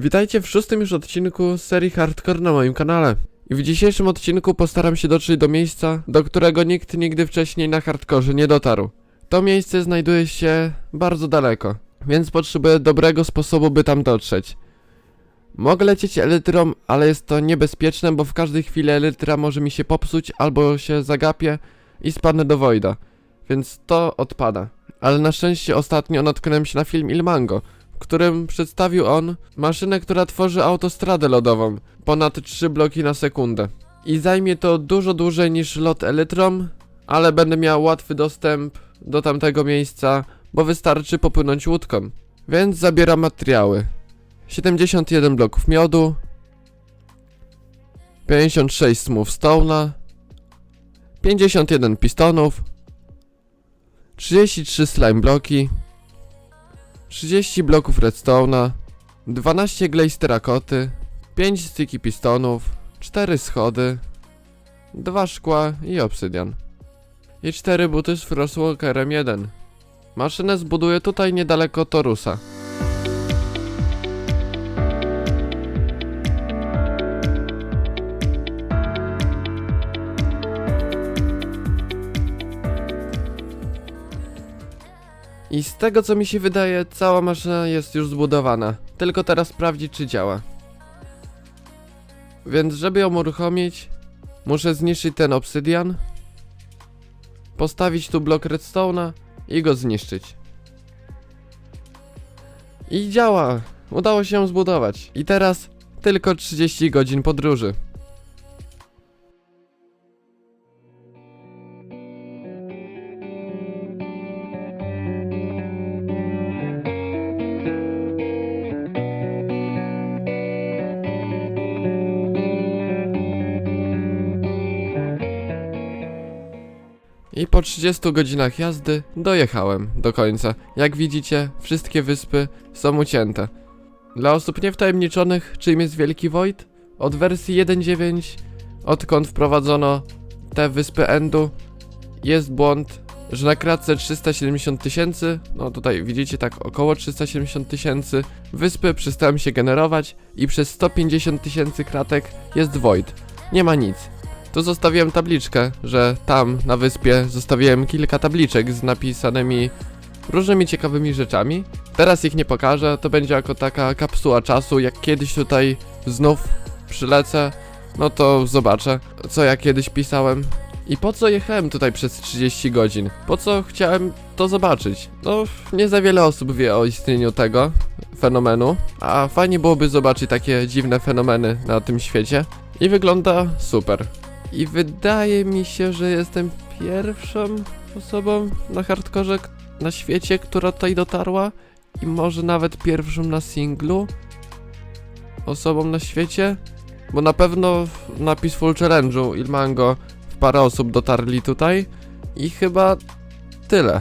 Witajcie w szóstym już odcinku serii Hardcore na moim kanale. I w dzisiejszym odcinku postaram się dotrzeć do miejsca, do którego nikt nigdy wcześniej na hardkorze nie dotarł. To miejsce znajduje się bardzo daleko, więc potrzebuję dobrego sposobu, by tam dotrzeć. Mogę lecieć elytrą, ale jest to niebezpieczne, bo w każdej chwili elytra może mi się popsuć albo się zagapię i spadnę do Voida. Więc to odpada. Ale na szczęście ostatnio natknąłem się na film Ilmango, w którym przedstawił on maszynę, która tworzy autostradę lodową, ponad 3 bloki na sekundę. I zajmie to dużo dłużej niż lot elytrom, ale będę miał łatwy dostęp do tamtego miejsca, bo wystarczy popłynąć łódką. Więc zabieram materiały. 71 bloków miodu, 56 smooth stone'a, 51 pistonów, 33 slime bloki, 30 bloków redstone'a, 12 glaze terrakoty, 5 styki pistonów, 4 schody, 2 szkła i obsydian. I 4 buty z Frostwalkerem 1. Maszynę zbuduję tutaj niedaleko Torusa. I z tego co mi się wydaje, cała maszyna jest już zbudowana. Tylko teraz sprawdzić czy działa. Więc żeby ją uruchomić, muszę zniszczyć ten obsydian, postawić tu blok redstone'a i go zniszczyć. I działa! Udało się ją zbudować. I teraz tylko 30 godzin podróży. I po 30 godzinach jazdy dojechałem do końca. Jak widzicie, wszystkie wyspy są ucięte. Dla osób niewtajemniczonych, czym jest Wielki Void? Od wersji 1.9, odkąd wprowadzono te wyspy Endu, jest błąd, że na kratce 370 tysięcy, no tutaj widzicie tak około 370 tysięcy, wyspy przestają się generować i przez 150 tysięcy kratek jest Void. Nie ma nic. Tu zostawiłem tabliczkę, że tam na wyspie zostawiłem kilka tabliczek z napisanymi różnymi ciekawymi rzeczami. Teraz ich nie pokażę, to będzie jako taka kapsuła czasu, jak kiedyś tutaj znów przylecę, no to zobaczę, co ja kiedyś pisałem. I po co jechałem tutaj przez 30 godzin? Po co chciałem to zobaczyć? No, nie za wiele osób wie o istnieniu tego fenomenu, a fajnie byłoby zobaczyć takie dziwne fenomeny na tym świecie. I wygląda super. I wydaje mi się, że jestem pierwszą osobą na hardkorze na świecie, która tutaj dotarła. I może nawet pierwszą na singlu osobą na świecie. Bo na pewno na Peaceful Challenge'u Ilmango w parę osób dotarli tutaj. I chyba tyle.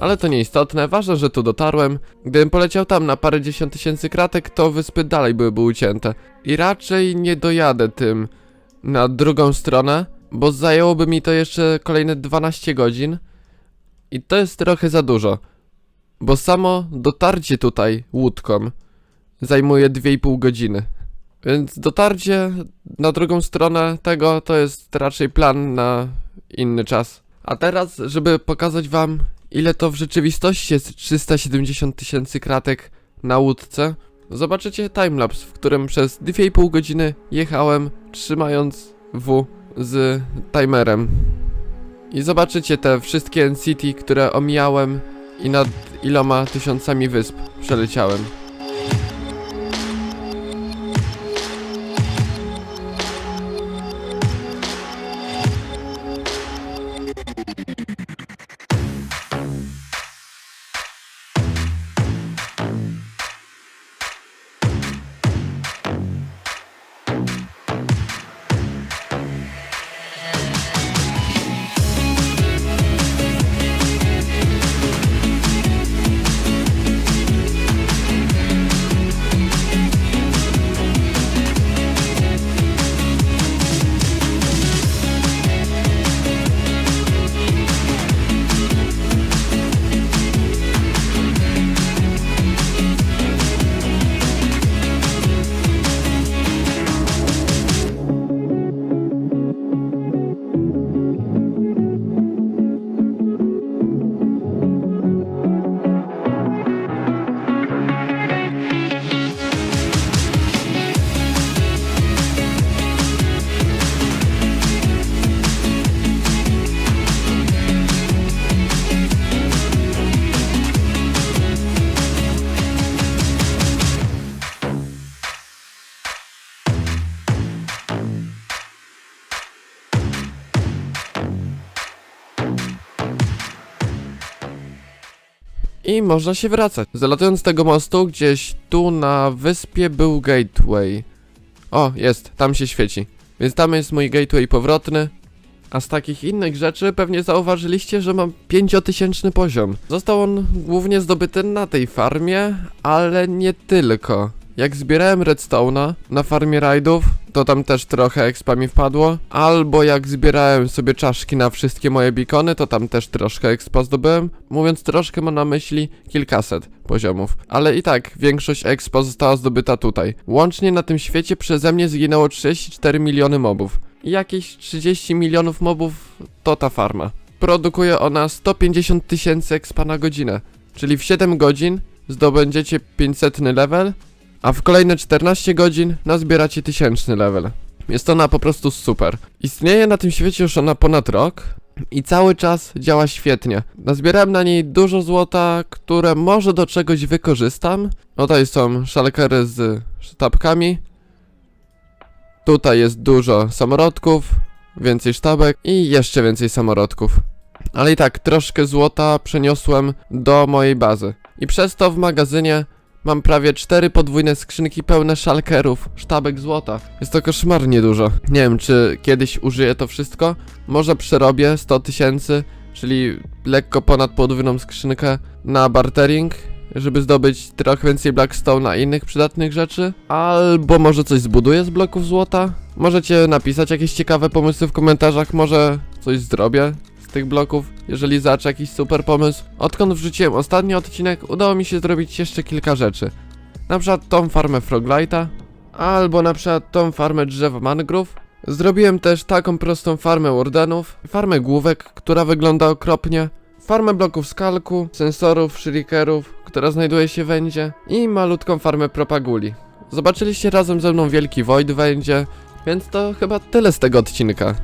Ale to nieistotne, ważne, że tu dotarłem. Gdybym poleciał tam na parę dziesiąt tysięcy kratek, to wyspy dalej byłyby ucięte. I raczej nie dojadę tym na drugą stronę, bo zajęłoby mi to jeszcze kolejne 12 godzin i to jest trochę za dużo, bo samo dotarcie tutaj łódką zajmuje 2,5 godziny. Więc dotarcie na drugą stronę tego to jest raczej plan na inny czas. A teraz, żeby pokazać wam ile to w rzeczywistości jest 370 tysięcy kratek na łódce, Zobaczycie timelapse, w którym przez 2,5 godziny jechałem trzymając W z timerem. I zobaczycie te wszystkie NCT, które omijałem i nad iloma tysiącami wysp przeleciałem. I można się wracać. Zalatując z tego mostu, gdzieś tu na wyspie był gateway. O, jest, tam się świeci. Więc tam jest mój gateway powrotny. A z takich innych rzeczy pewnie zauważyliście, że mam 5000 poziom. Został on głównie zdobyty na tej farmie, ale nie tylko. Jak zbierałem redstone'a na farmie rajdów, to tam też trochę expa mi wpadło. Albo jak zbierałem sobie czaszki na wszystkie moje bikony, to tam też troszkę expa zdobyłem. Mówiąc troszkę mam na myśli kilkaset poziomów. Ale i tak, większość expa została zdobyta tutaj. Łącznie na tym świecie przeze mnie zginęło 34 miliony mobów. I jakieś 30 milionów mobów to ta farma. Produkuje ona 150 tysięcy expa na godzinę. Czyli w 7 godzin zdobędziecie 500 level, a w kolejne 14 godzin nazbieracie 1000 level. Jest ona po prostu super. Istnieje na tym świecie już ona ponad rok i cały czas działa świetnie. Nazbierałem na niej dużo złota, które może do czegoś wykorzystam. Tutaj są szalkery z sztabkami. Tutaj jest dużo samorodków, więcej sztabek i jeszcze więcej samorodków. Ale i tak, troszkę złota przeniosłem do mojej bazy. I przez to w magazynie mam prawie cztery podwójne skrzynki pełne szalkerów, sztabek złota. Jest to koszmarnie dużo. Nie wiem, czy kiedyś użyję to wszystko. Może przerobię 100 tysięcy, czyli lekko ponad podwójną skrzynkę na bartering, żeby zdobyć trochę więcej blackstone'a i innych przydatnych rzeczy. Albo może coś zbuduję z bloków złota. Możecie napisać jakieś ciekawe pomysły w komentarzach, może coś zrobię tych bloków, jeżeli zaczę jakiś super pomysł. Odkąd wrzuciłem ostatni odcinek, udało mi się zrobić jeszcze kilka rzeczy. Na przykład tą farmę Froglighta, albo na przykład tą farmę drzewa mangrove. Zrobiłem też taką prostą farmę wardenów, farmę główek, która wygląda okropnie, farmę bloków skalku, sensorów, shurikerów, która znajduje się w Endzie i malutką farmę propaguli. Zobaczyliście razem ze mną wielki void w Endzie, więc to chyba tyle z tego odcinka.